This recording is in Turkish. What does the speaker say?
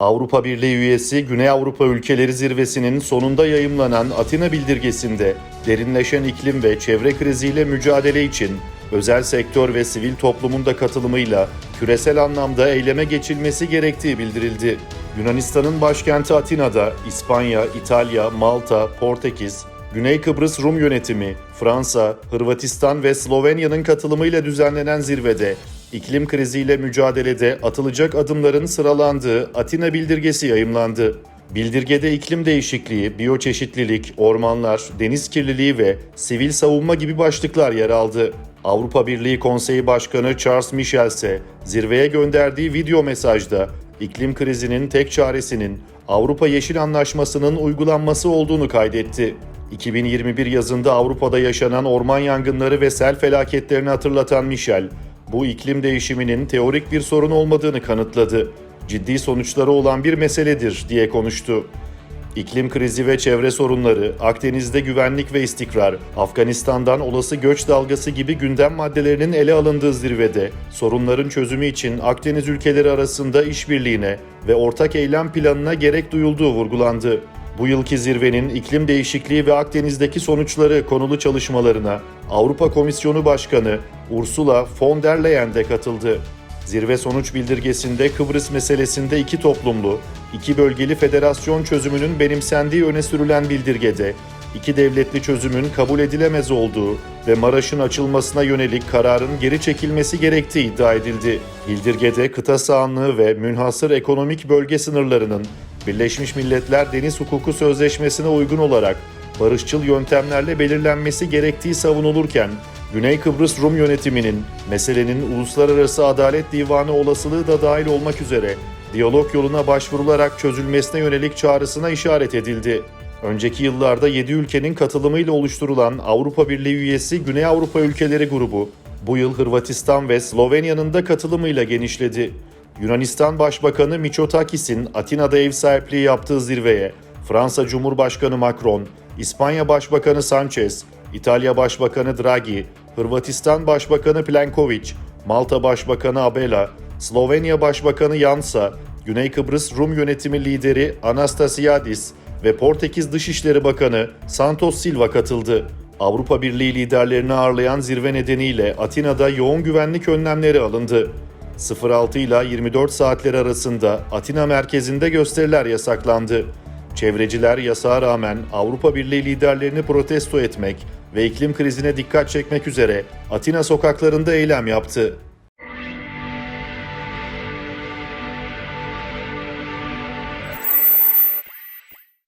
Avrupa Birliği üyesi Güney Avrupa ülkeleri zirvesinin sonunda yayımlanan Atina bildirgesinde derinleşen iklim ve çevre kriziyle mücadele için özel sektör ve sivil toplumun da katılımıyla küresel anlamda eyleme geçilmesi gerektiği bildirildi. Yunanistan'ın başkenti Atina'da İspanya, İtalya, Malta, Portekiz, Güney Kıbrıs Rum yönetimi, Fransa, Hırvatistan ve Slovenya'nın katılımıyla düzenlenen zirvede iklim kriziyle mücadelede atılacak adımların sıralandığı Atina bildirgesi yayımlandı. Bildirgede iklim değişikliği, biyoçeşitlilik, ormanlar, deniz kirliliği ve sivil savunma gibi başlıklar yer aldı. Avrupa Birliği Konseyi Başkanı Charles Michel ise zirveye gönderdiği video mesajda iklim krizinin tek çaresinin Avrupa Yeşil Anlaşması'nın uygulanması olduğunu kaydetti. 2021 yazında Avrupa'da yaşanan orman yangınları ve sel felaketlerini hatırlatan Michel, bu iklim değişiminin teorik bir sorun olmadığını kanıtladı. Ciddi sonuçları olan bir meseledir diye konuştu. İklim krizi ve çevre sorunları, Akdeniz'de güvenlik ve istikrar, Afganistan'dan olası göç dalgası gibi gündem maddelerinin ele alındığı zirvede, sorunların çözümü için Akdeniz ülkeleri arasında işbirliğine ve ortak eylem planına gerek duyulduğu vurgulandı. Bu yılki zirvenin iklim değişikliği ve Akdeniz'deki sonuçları konulu çalışmalarına Avrupa Komisyonu Başkanı Ursula von der Leyen de katıldı. Zirve sonuç bildirgesinde Kıbrıs meselesinde iki toplumlu, iki bölgeli federasyon çözümünün benimsendiği öne sürülen bildirgede, iki devletli çözümün kabul edilemez olduğu ve Maraş'ın açılmasına yönelik kararın geri çekilmesi gerektiği iddia edildi. Bildirgede kıta sahanlığı ve münhasır ekonomik bölge sınırlarının Birleşmiş Milletler Deniz Hukuku Sözleşmesi'ne uygun olarak barışçıl yöntemlerle belirlenmesi gerektiği savunulurken, Güney Kıbrıs Rum yönetiminin meselenin Uluslararası Adalet Divanı olasılığı da dahil olmak üzere diyalog yoluna başvurularak çözülmesine yönelik çağrısına işaret edildi. Önceki yıllarda 7 ülkenin katılımıyla oluşturulan Avrupa Birliği üyesi Güney Avrupa ülkeleri grubu, bu yıl Hırvatistan ve Slovenya'nın da katılımıyla genişledi. Yunanistan Başbakanı Mitsotakis'in Atina'da ev sahipliği yaptığı zirveye Fransa Cumhurbaşkanı Macron, İspanya Başbakanı Sanchez, İtalya Başbakanı Draghi, Hırvatistan Başbakanı Plenković, Malta Başbakanı Abela, Slovenya Başbakanı Jansa, Güney Kıbrıs Rum Yönetimi lideri Anastasiadis ve Portekiz Dışişleri Bakanı Santos Silva katıldı. Avrupa Birliği liderlerini ağırlayan zirve nedeniyle Atina'da yoğun güvenlik önlemleri alındı. 06 ile 24 saatler arasında Atina merkezinde gösteriler yasaklandı. Çevreciler yasağa rağmen Avrupa Birliği liderlerini protesto etmek ve iklim krizine dikkat çekmek üzere Atina sokaklarında eylem yaptı.